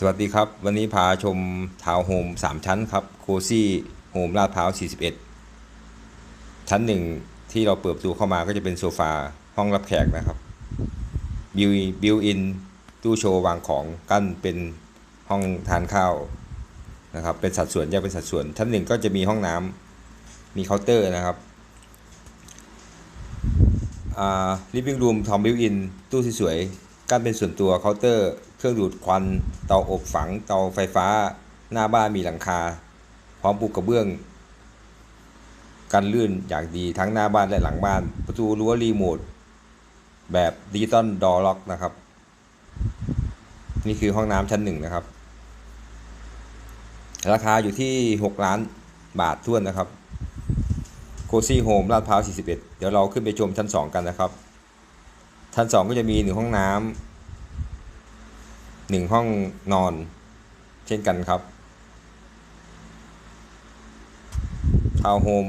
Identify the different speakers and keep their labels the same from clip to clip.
Speaker 1: สวัสดีครับ วันนี้พาชมทาวน์โฮมสามชั้นครับโคซี่โฮมลาดพร้าว 41 ชั้นหนึ่งที่เราเปิดประตูเข้ามาก็จะเป็นโซฟาห้องรับแขกนะครับบิวบิวอินตู้โชว์วางของกั้นเป็นห้องทานข้าวนะครับเป็นสัดส่วนแยกเป็นสัดส่วน ชั้นหนึ่งก็จะมีห้องน้ำมีเคาน์เตอร์นะครับอ่าลิฟวิ่งรูมทอมบิวอินตู้สวยๆกั้นเป็นส่วนตัวเคาน์เตอร์ เครื่องดูดควัน เตาอบฝัง เตาไฟฟ้า หน้าบ้านมีหลังคา พร้อมปูกระเบื้อง กันลื่นอย่างดีทั้งหน้าบ้านและหลังบ้าน ประตูรั้วรีโมทแบบดิจิตอลดอล็อกนะครับ นี่คือห้องน้ำชั้นหนึ่งนะครับ ราคาอยู่ที่ 6 ล้านบาทท้วนนะครับโคซี่โฮมลาดพร้าว 41 เดี๋ยวเราขึ้นไปชมชั้น 2 กันนะครับ ชั้น 2 ก็จะมี 1 ห้องน้ำ หนึ่งห้องนอน เช่นกันครับทาวน์โฮม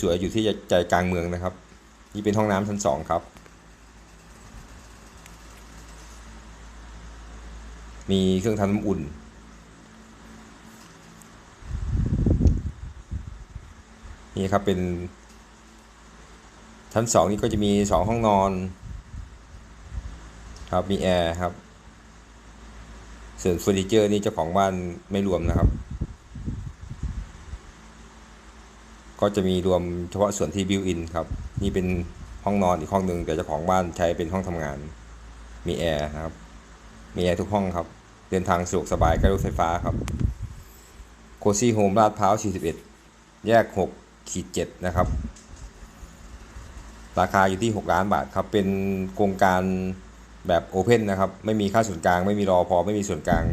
Speaker 1: สวยๆ อยู่ที่ใจกลางเมืองนะครับ นี่เป็นห้องน้ำชั้น2ครับ มีเครื่องทำน้ำอุ่น นี่ครับเป็น ชั้นสองนี่ก็จะมีสองห้องนอน ครับ มีแอร์ครับ ส่วนเฟอร์นิเจอร์นี่เจ้าของบ้านไม่รวมนะครับ ก็จะมีรวมเฉพาะส่วนที่บิวอินครับ นี่เป็นห้องนอนอีกห้องหนึ่งแต่เจ้าของบ้านใช้เป็นห้องทำงาน มีแอร์นะครับ มีแอร์ทุกห้องครับ เดินทางสะดวกสบายใกล้รถไฟฟ้าครับ โคซี่โฮมลาดพร้าว 41 แยก 6 ขีด 7 นะครับ ราคาอยู่ที่ 6 ล้านบาทครับ เป็นโครงการ แบบโอเพนนะครับ ไม่มีค่าส่วนกลาง ไม่มีรอพอไม่มีส่วนกลาง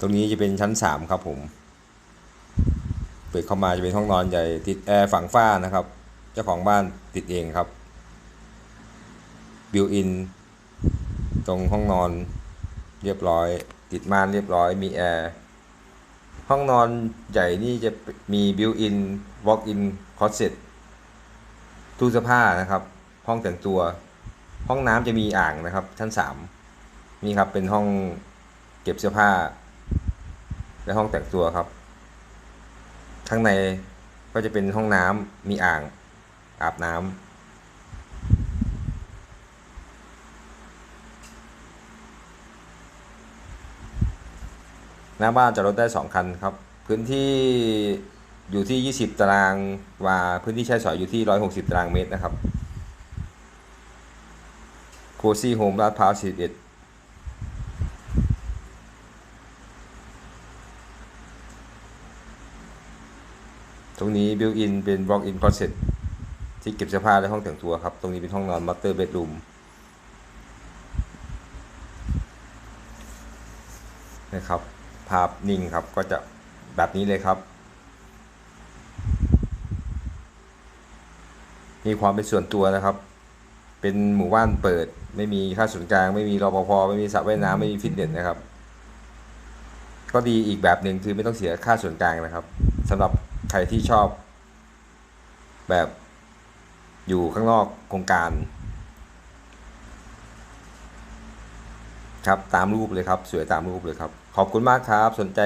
Speaker 1: ตรงนี้จะเป็นชั้น 3 ครับผมเปิดเข้ามาจะเป็นห้องนอนใหญ่ติดแอร์ฝั่งฝ้านะครับ เจ้าของบ้านติดเองครับบิวอินตรงห้องนอนเรียบร้อย ติดม่านเรียบร้อยมีแอร์ห้องนอนใหญ่นี่จะมีบิวอินวอล์กอินคอสเซ็ตตู้เสื้อผ้านะครับ ห้องแต่งตัว ห้องน้ำจะมีอ่างนะครับ ชั้นสามนี่ครับเป็นห้องเก็บเสื้อผ้า และห้องแต่งตัวครับ ข้างในก็จะเป็นห้องน้ำมีอ่างอาบน้ำหน้าบ้านจอดรถได้2คันครับ พื้นที่อยู่ที่ 20 ตารางวาพื้นที่ใช้สอยอยู่ที่ 160 ตารางเมตรนะครับ ซี่โฮมลาดพร้าว41ตรงนี้บิวอินเป็นบล็อกอินคอ s เซ็ตที่เก็บเสื้อผ้าและห้องแต่งตัวครับ ตรงนี้เป็นห้องนอนมัตเตอร์เบดรูมนะครับ ภาพนิ่งครับก็จะแบบนี้เลยครับ มีความเป็นส่วนตัวนะครับ เป็นหมู่บ้านเปิด ไม่มีค่าส่วนกลาง ไม่มีรปภไม่มีสระว่ายน้ำไม่มีฟิตเนสนะครับ ก็ดีอีกแบบหนึ่งคือไม่ต้องเสียค่าส่วนกลางนะครับสำหรับใครที่ชอบ แบบอยู่ข้างนอกโครงการ ครับตามรูปเลยครับ สวยตามรูปเลยครับ ขอบคุณมากครับสนใจ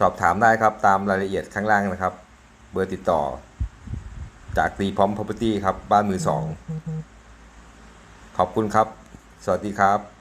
Speaker 1: สอบถามได้ครับตามรายละเอียดข้างล่างนะครับ เบอร์ติดต่อ จากตีพร้อม property ครับ บ้านมือสอง ขอบคุณครับ สวัสดีครับ